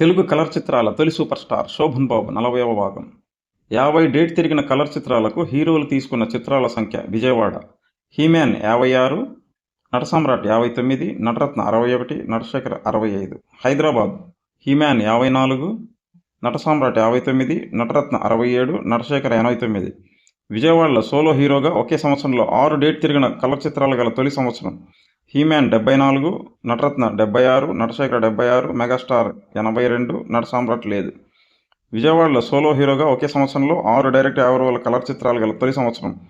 Telugu colour చిత్రాల తొలి super star Shobhan బాబు నలభైవ భాగం. యాభై డేట్ తిరిగిన కలర్ చిత్రాలకు హీరోలు తీసుకున్న చిత్రాల సంఖ్య విజయవాడ. హీమ్యాన్ యాభై ఆరు నటసామ్రాట్ యాభై తొమ్మిది నటరత్న అరవై ఒకటి నటశేఖర్ అరవై ఐదు. హైదరాబాద్. హీమ్యాన్ యాభై నాలుగు నటసామ్రాట్ యాభై తొమ్మిది నటరత్న అరవై ఏడు నటశేఖర్ ఎనభై తొమ్మిది. విజయవాడలో సోలో హీరోగా ఒకే సంవత్సరంలో ఆరు డేట్ తిరిగిన కలర్ చిత్రాలు గల తొలి సంవత్సరం హీమ్యాన్ డెబ్బై నాలుగు నటరత్న డెబ్బై ఆరు నటశేఖర డెబ్బై ఆరు మెగాస్టార్ ఎనభై రెండు నటసామ్రాట్ లేదు. విజయవాడలో సోలో హీరోగా ఒకే సంవత్సరంలో ఆరు డైరెక్ట్ ఎవరోల రోజుల కలర్ చిత్రాలు గల తొలి సంవత్సరం.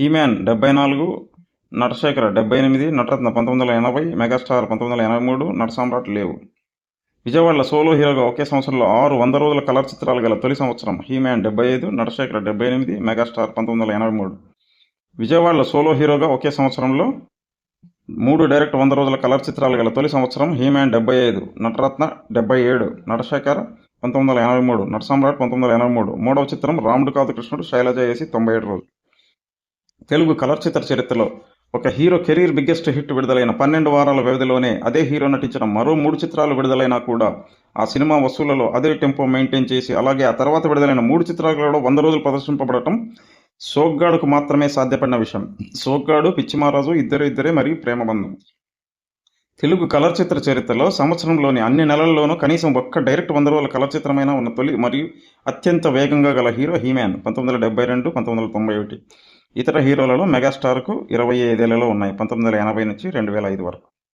హీమ్యాన్ డెబ్బై నాలుగు నటశేఖర డెబ్బై ఎనిమిది నటరత్న పంతొమ్మిది వందల ఎనభై మెగాస్టార్ పంతొమ్మిది వందల ఎనభై మూడు నటసామ్రాట్ లేవు. విజయవాడలో సోలో హీరోగా ఒకే సంవత్సరంలో ఆరు వంద రోజుల కలర్ చిత్రాలు గల తొలి సంవత్సరం. హీమ్యాన్ డెబ్బై ఐదు నటశేఖర డెబ్బై ఎనిమిది మెగాస్టార్ పంతొమ్మిది వందల ఎనభై మూడు. విజయవాడలో సోలో హీరోగా ఒకే సంవత్సరంలో మూడు డైరెక్ట్ వంద రోజుల కలర్ చిత్రాలు గల తొలి సంవత్సరం హీమ్యాన్ డెబ్బై ఐదు నటరత్న డెబ్బై ఏడు నటశేఖర్ పంతొమ్మిది వందల ఎనభై మూడు నటసమ్రాట్ పంతొమ్మిది వందల ఎనభై మూడు. మూడవ చిత్రం రాముడు కాదు కృష్ణుడు శైలజ వేసి తొంభై ఏడు రోజులు. తెలుగు కలర్ చిత్ర చరిత్రలో ఒక హీరో కెరీర్ బిగ్గెస్ట్ హిట్ విడుదలైన పన్నెండు వారాల వ్యవధిలోనే అదే హీరో నటించిన మరో మూడు చిత్రాలు విడుదలైనా కూడా ఆ సినిమా వసూళ్ళలో అదే టెంపో మెయింటైన్ చేసి అలాగే ఆ తర్వాత విడుదలైన మూడు చిత్రాలు కూడా వంద రోజులు ప్రదర్శింపబడటం సోగ్గాడుకు మాత్రమే సాధ్యపడిన విషయం. సోగ్గాడు పిచ్చిమారాజు ఇద్దరు ఇద్దరే మరియు ప్రేమబంధం తెలుగు కలర్ చిత్ర చరిత్రలో సంవత్సరంలోని అన్ని నెలల్లోనూ కనీసం ఒక్క డైరెక్ట్ వంద రోజుల కలర్ చిత్రమైన ఉన్న తొలి మరియు అత్యంత వేగంగా గల హీరో హీమ్యాన్ పంతొమ్మిది వందల డెబ్బై రెండు పంతొమ్మిది వందల తొంభై ఒకటి. ఇతర హీరోలలో మెగాస్టార్కు ఇరవై ఐదేళ్ళలో ఉన్నాయి పంతొమ్మిది వందల ఎనభై నుంచి రెండు వేల ఐదు వరకు.